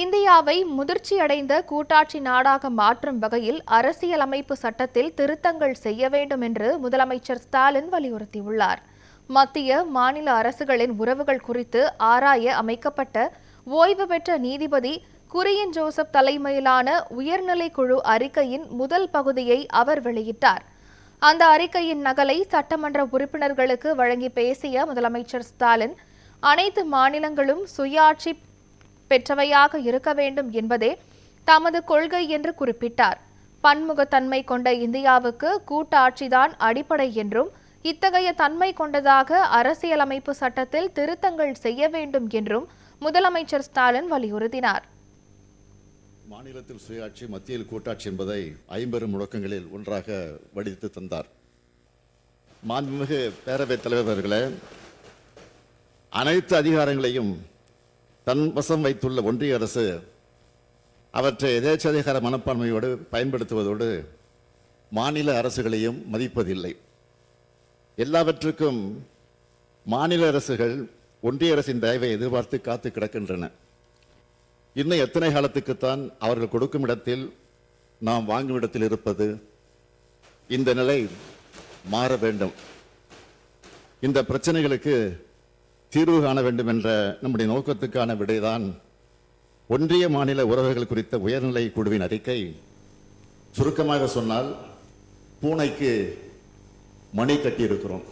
இந்தியாவை முதிர்ச்சியடைந்த கூட்டாட்சி நாடாக மாற்றும் வகையில் அரசியலமைப்பு சட்டத்தில் திருத்தங்கள் செய்ய வேண்டும் என்று முதலமைச்சர் ஸ்டாலின் வலியுறுத்தியுள்ளார். மத்திய மாநில அரசுகளின் உறவுகள் குறித்து ஆராய அமைக்கப்பட்ட ஓய்வு பெற்ற நீதிபதி குரியன் ஜோசப் தலைமையிலான உயர்நிலை குழு அறிக்கையின் முதல் பகுதியை அவர் வெளியிட்டார். அந்த அறிக்கையின் நகலை சட்டமன்ற உறுப்பினர்களுக்கு வழங்கி பேசிய முதலமைச்சர் ஸ்டாலின் அனைத்து மாநிலங்களும் சுயாட்சி பெற்றவையாக இருக்க வேண்டும் என்பதே தமது கொள்கை என்று குறிப்பிட்டார். பன்முகத்தன்மை கொண்ட இந்தியாவுக்கு கூட்டாட்சிதான் அடிப்படை என்றும் இத்தகைய தன்மை கொண்டதாக அரசியலமைப்பு சட்டத்தில் திருத்தங்கள் செய்ய வேண்டும் என்றும் முதலமைச்சர் ஸ்டாலின் வலியுறுத்தினார். மாநிலத்தில் சுயாட்சி மத்தியில் கூட்டாட்சி என்பதை ஐம்பெரும் முழக்கங்களில் ஒன்றாக வடித்து தந்தார். மாண்புமிகு பேரவைத் தலைவர் அவர்களே அனைத்து அதிகாரங்களையும் தன் வசம் வைத்துள்ள ஒன்றிய அரசு அவற்றை எதேச்சதிகார மனப்பான்மையோடு பயன்படுத்துவதோடு மாநில அரசுகளையும் மதிப்பதில்லை. எல்லாவற்றுக்கும் மாநில அரசுகள் ஒன்றிய அரசின் தயவை எதிர்பார்த்து காத்து கிடக்கின்றன. இன்னும் எத்தனை காலத்துக்குத்தான் அவர்கள் கொடுக்கும் இடத்தில் நாம் வாங்கும் இடத்தில் இருப்பது? இந்த நிலை மாற வேண்டும். இந்த பிரச்சனைகளுக்கு தீர்வு காண வேண்டும் என்ற நம்முடைய நோக்கத்துக்கான விடைதான் ஒன்றிய மாநில உறவுகள் குறித்த உயர்நிலை குழுவின் அறிக்கை. சுருக்கமாக சொன்னால் பூனைக்கு மணி கட்டியிருக்கிறோம்.